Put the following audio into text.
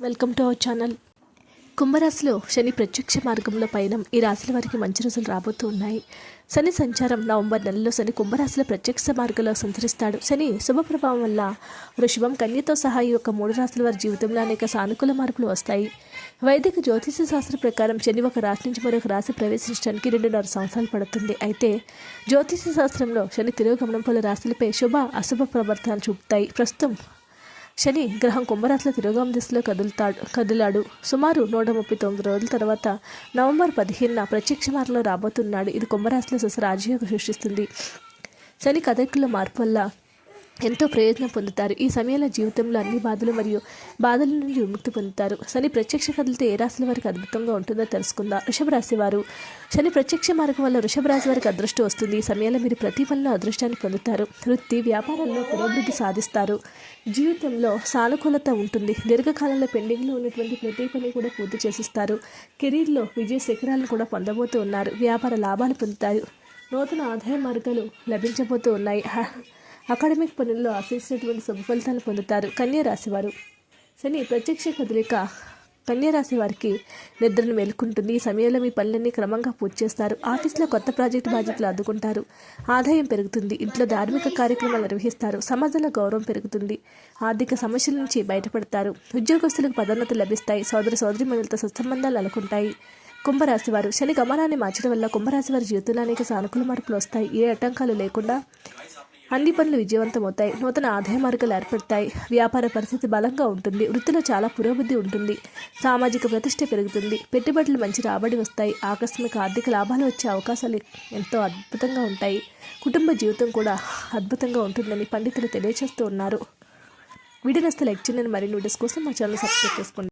Welcome to our channel కుంభరాశిలో శని ప్రత్యక్ష మార్గంలో పయనం ఈ రాశుల వారికి మంచి రోజులు రాబోతూ ఉన్నాయి. శని సంచారం నవంబర్ నెలలో శని కుంభరాశిలో ప్రత్యక్ష మార్గంలో సంచరిస్తాడు. శని శుభ ప్రభావం వల్ల వృషభం కన్యతో సహా ఈ యొక్క మూడు రాశుల వారి జీవితంలో అనేక సానుకూల మార్పులు వస్తాయి. వైదిక జ్యోతిష శాస్త్ర ప్రకారం శని ఒక రాశి నుంచి మరొక రాశి ప్రవేశించడానికి రెండున్నర సంవత్సరాలు పడుతుంది. అయితే జ్యోతిష శాస్త్రంలో శని తిరోగమనం పలు రాశులపై శుభ అశుభ ప్రవర్తనలు చూపుతాయి. ప్రస్తుతం శని గ్రహం కుంభరాశిలో తిరోగం దిశలో కదులుతాడు కదిలాడు. సుమారు నూట ముప్పై తొమ్మిది రోజుల తర్వాత నవంబర్ పదిహేనున ప్రత్యక్ష మార్గంలో రాబోతున్నాడు. ఇది కుంభరాశిలో సొస రాజయోగ సృష్టిస్తుంది. శని కదలికల మార్పు వల్ల ఎంతో ప్రయోజనం పొందుతారు. ఈ సమయంలో జీవితంలో అన్ని బాధలు మరియు బాధల నుండి విముక్తి పొందుతారు. శని ప్రత్యక్ష కదిలితే ఏ రాశుల వారికి అద్భుతంగా ఉంటుందో తెలుసుకుందాం. వృషభ రాశి వారు. శని ప్రత్యక్ష మార్గం వల్ల వృషభ రాశి వారికి అదృష్టం వస్తుంది. ఈ సమయంలో మీరు ప్రతి పనిలో అదృష్టాన్ని పొందుతారు. వృత్తి వ్యాపారంలో పురోభివృద్ధి సాధిస్తారు. జీవితంలో సానుకూలత ఉంటుంది. దీర్ఘకాలంలో పెండింగ్లో ఉన్నటువంటి ప్రతి పని కూడా పూర్తి చేసిస్తారు. కెరీర్లో విజయ శిఖరాలను కూడా పొందబోతూ ఉన్నారు. వ్యాపార లాభాలు పొందుతారు. నూతన ఆదాయ మార్గాలు లభించబోతూ ఉన్నాయి. అకాడమిక్ పనుల్లో ఆశించినటువంటి శుభ ఫలితాలు పొందుతారు కన్యా రాశివారు శని ప్రత్యక్ష కదలిక కన్యా రాశి వారికి నిద్రను మేలుకుంటుంది. ఈ సమయంలో మీ పనులన్నీ క్రమంగా పూర్తి చేస్తారు. ఆఫీస్లో కొత్త ప్రాజెక్టు బాధ్యతలు అందుకుంటారు ఆదాయం పెరుగుతుంది. ఇంట్లో ధార్మిక కార్యక్రమాలు నిర్వహిస్తారు. సమాజంలో గౌరవం పెరుగుతుంది. ఆర్థిక సమస్యల నుంచి బయటపడతారు. ఉద్యోగస్తులకు పదోన్నతులు లభిస్తాయి. సోదర మనులతో సత్సంబంధాలు నెలకొంటాయి. కుంభరాశి వారు. శని గమనాన్ని మార్చడం వల్ల కుంభరాశి వారి జీవితంలో అనేక సానుకూల మార్పులు వస్తాయి. ఏ ఆటంకాలు లేకుండా అన్ని పనులు విజయవంతమవుతాయి. నూతన ఆదాయ మార్గాలు ఏర్పడతాయి. వ్యాపార పరిస్థితి బలంగా ఉంటుంది. వృత్తిలో చాలా పురోభివృద్ధి ఉంటుంది. సామాజిక ప్రతిష్ట పెరుగుతుంది. పెట్టుబడులు మంచి రాబడి వస్తాయి. ఆకస్మిక ఆర్థిక లాభాలు వచ్చే అవకాశాలు ఎంతో అద్భుతంగా ఉంటాయి. కుటుంబ జీవితం కూడా అద్భుతంగా ఉంటుందని పండితులు తెలియజేస్తూ ఉన్నారు. వీడియో నస్తే లైక్ చేయండి. మరిన్ని వీడియోస్ కోసం మా ఛానల్ సబ్స్క్రైబ్ చేసుకోండి.